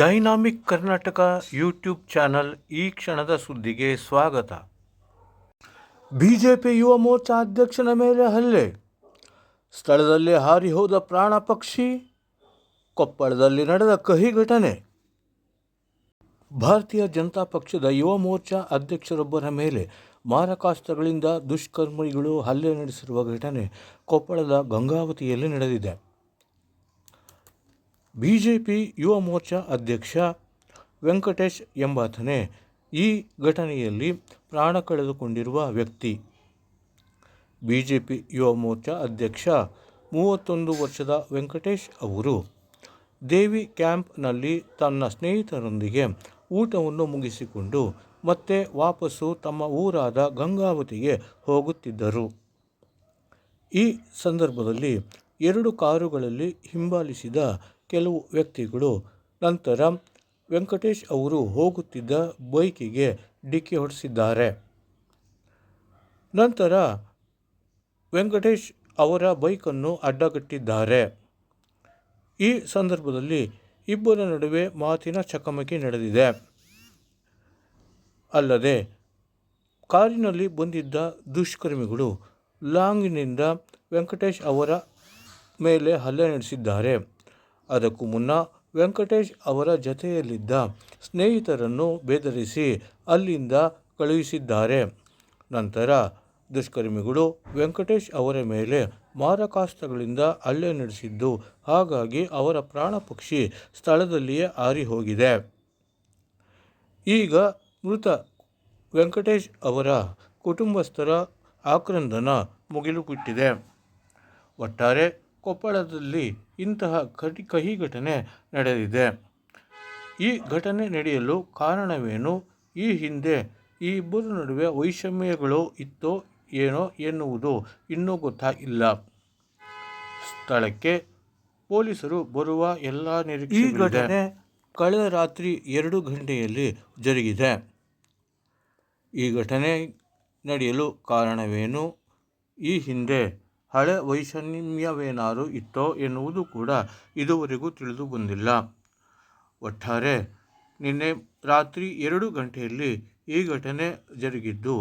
Dynamic Karnataka YouTube channel ಈ ಕ್ಷಣದ ಸುದ್ದಿಗೆ ಸ್ವಾಗತ. ಬಿಜೆಪಿ ಯುವ ಮೋರ್ಚಾ ಅಧ್ಯಕ್ಷನ ಮೇಲೆ ಹಲ್ಲೆ. ಸ್ಥಳದಲ್ಲಿ ಹಾರಿ ಹೋದ ಪ್ರಾಣ ಪಕ್ಷಿ, ಕೊಪ್ಪಳದಲ್ಲಿ ನಡೆದ ಕಹಿ ಘಟನೆ. ಭಾರತೀಯ ಜನತಾ ಪಕ್ಷದ ಯುವ ಮೋರ್ಚಾ ಅಧ್ಯಕ್ಷರೊಬ್ಬರ ಮೇಲೆ ಮಾರಕಾಸ್ತ್ರಗಳಿಂದ ದುಷ್ಕರ್ಮಿಗಳು ಹಲ್ಲೆ ನಡೆಸಿರುವ ಘಟನೆ ಕೊಪ್ಪಳದ ಗಂಗಾವತಿಯಲ್ಲಿ ನಡೆದಿದೆ. ಬಿಜೆಪಿ ಯುವ ಮೋರ್ಚಾ ಅಧ್ಯಕ್ಷ ವೆಂಕಟೇಶ್ ಎಂಬಾತನೇ ಈ ಘಟನೆಯಲ್ಲಿ ಪ್ರಾಣ ಕಳೆದುಕೊಂಡಿರುವ ವ್ಯಕ್ತಿ. ಬಿಜೆಪಿ ಯುವ ಮೋರ್ಚಾ ಅಧ್ಯಕ್ಷ ಮೂವತ್ತೊಂದು ವರ್ಷದ ವೆಂಕಟೇಶ್ ಅವರು ದೇವಿ ಕ್ಯಾಂಪ್ನಲ್ಲಿ ತನ್ನ ಸ್ನೇಹಿತರೊಂದಿಗೆ ಊಟವನ್ನು ಮುಗಿಸಿಕೊಂಡು ಮತ್ತೆ ವಾಪಸ್ಸು ತಮ್ಮ ಊರಾದ ಗಂಗಾವತಿಗೆ ಹೋಗುತ್ತಿದ್ದರು. ಈ ಸಂದರ್ಭದಲ್ಲಿ ಎರಡು ಕಾರುಗಳಲ್ಲಿ ಹಿಂಬಾಲಿಸಿದ ಕೆಲವು ವ್ಯಕ್ತಿಗಳು ನಂತರ ವೆಂಕಟೇಶ್ ಅವರು ಹೋಗುತ್ತಿದ್ದ ಬೈಕಿಗೆ ಡಿಕ್ಕಿ ಹೊಡೆಸಿದ್ದಾರೆ. ನಂತರ ವೆಂಕಟೇಶ್ ಅವರ ಬೈಕನ್ನು ಅಡ್ಡಗಟ್ಟಿದ್ದಾರೆ. ಈ ಸಂದರ್ಭದಲ್ಲಿ ಇಬ್ಬರ ನಡುವೆ ಮಾತಿನ ಚಕಮಕಿ ನಡೆದಿದೆ. ಅಲ್ಲದೆ ಕಾರಿನಲ್ಲಿ ಬಂದಿದ್ದ ದುಷ್ಕರ್ಮಿಗಳು ಲಾಂಗಿನಿಂದ ವೆಂಕಟೇಶ್ ಅವರ ಮೇಲೆ ಹಲ್ಲೆ ನಡೆಸಿದ್ದಾರೆ. ಅದಕ್ಕೂ ಮುನ್ನ ವೆಂಕಟೇಶ್ ಅವರ ಜತೆಯಲ್ಲಿದ್ದ ಸ್ನೇಹಿತರನ್ನು ಬೆದರಿಸಿ ಅಲ್ಲಿಂದ ಕಳುಹಿಸಿದ್ದಾರೆ. ನಂತರ ದುಷ್ಕರ್ಮಿಗಳು ವೆಂಕಟೇಶ್ ಅವರ ಮೇಲೆ ಮಾರಕಾಸ್ತ್ರಗಳಿಂದ ಹಲ್ಲೆ ನಡೆಸಿದ್ದು, ಹಾಗಾಗಿ ಅವರ ಪ್ರಾಣ ಪಕ್ಷಿ ಸ್ಥಳದಲ್ಲಿಯೇ ಹಾರಿ ಹೋಗಿದೆ ಈಗ ಮೃತ ವೆಂಕಟೇಶ್ ಅವರ ಕುಟುಂಬಸ್ಥರ ಆಕ್ರಂದನ ಮುಗಿಲು ಬಿಟ್ಟಿದೆ. ಒಟ್ಟಾರೆ ಕೊಪ್ಪಳದಲ್ಲಿ ಇಂತಹ ಕಟಿ ಕಹಿ ಘಟನೆ ನಡೆದಿದೆ. ಈ ಘಟನೆ ನಡೆಯಲು ಕಾರಣವೇನು? ಈ ಹಿಂದೆ ಈ ಇಬ್ಬರ ನಡುವೆ ವೈಷಮ್ಯಗಳು ಇತ್ತೋ ಏನೋ ಎನ್ನುವುದು ಇನ್ನೂ ಗೊತ್ತಾಗಿಲ್ಲ ಸ್ಥಳಕ್ಕೆ ಪೊಲೀಸರು ಬರುವ ಎಲ್ಲ ನಿರೀಕ್ಷೆ ಈ ಘಟನೆ ಕಳೆದ ರಾತ್ರಿ ಎರಡು ಗಂಟೆಯಲ್ಲಿ ಜರುಗಿದೆ. ಈ ಘಟನೆ ನಡೆಯಲು ಕಾರಣವೇನು? ಈ ಹಿಂದೆ ಹಳೆ ವೈಷಮ್ಯವೇನಾದರೂ ಇತ್ತೋ ಎನ್ನುವುದು ಕೂಡ ಇದುವರೆಗೂ ತಿಳಿದು ಬಂದಿಲ್ಲ. ಒಟ್ಟಾರೆ, ನಿನ್ನೆ ರಾತ್ರಿ ಎರಡು ಗಂಟೆಯಲ್ಲಿ ಈ ಘಟನೆ ಜರುಗಿದ್ದು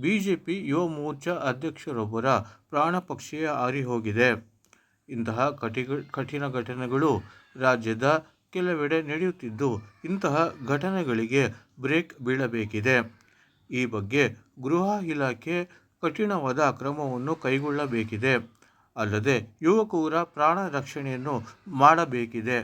B J P Yuva Morcha ಅಧ್ಯಕ್ಷರೊಬ್ಬರ ಪ್ರಾಣ ಪಕ್ಷೀಯ ಹಾರಿ ಹೋಗಿದೆ ಇಂತಹ ಕಠಿ ಕಠಿಣ ಘಟನೆಗಳು ರಾಜ್ಯದ ಕೆಲವೆಡೆ ನಡೆಯುತ್ತಿದ್ದು, ಇಂತಹ ಘಟನೆಗಳಿಗೆ ಬ್ರೇಕ್ ಬೀಳಬೇಕಿದೆ. ಈ ಬಗ್ಗೆ ಗೃಹ ಇಲಾಖೆ ಕಠಿಣವಾದ ಕ್ರಮವನ್ನು ಕೈಗೊಳ್ಳಬೇಕಿದೆ. ಅಲ್ಲದೆ ಯುವಕರ ಪ್ರಾಣ ರಕ್ಷಣೆಯನ್ನು ಮಾಡಬೇಕಿದೆ.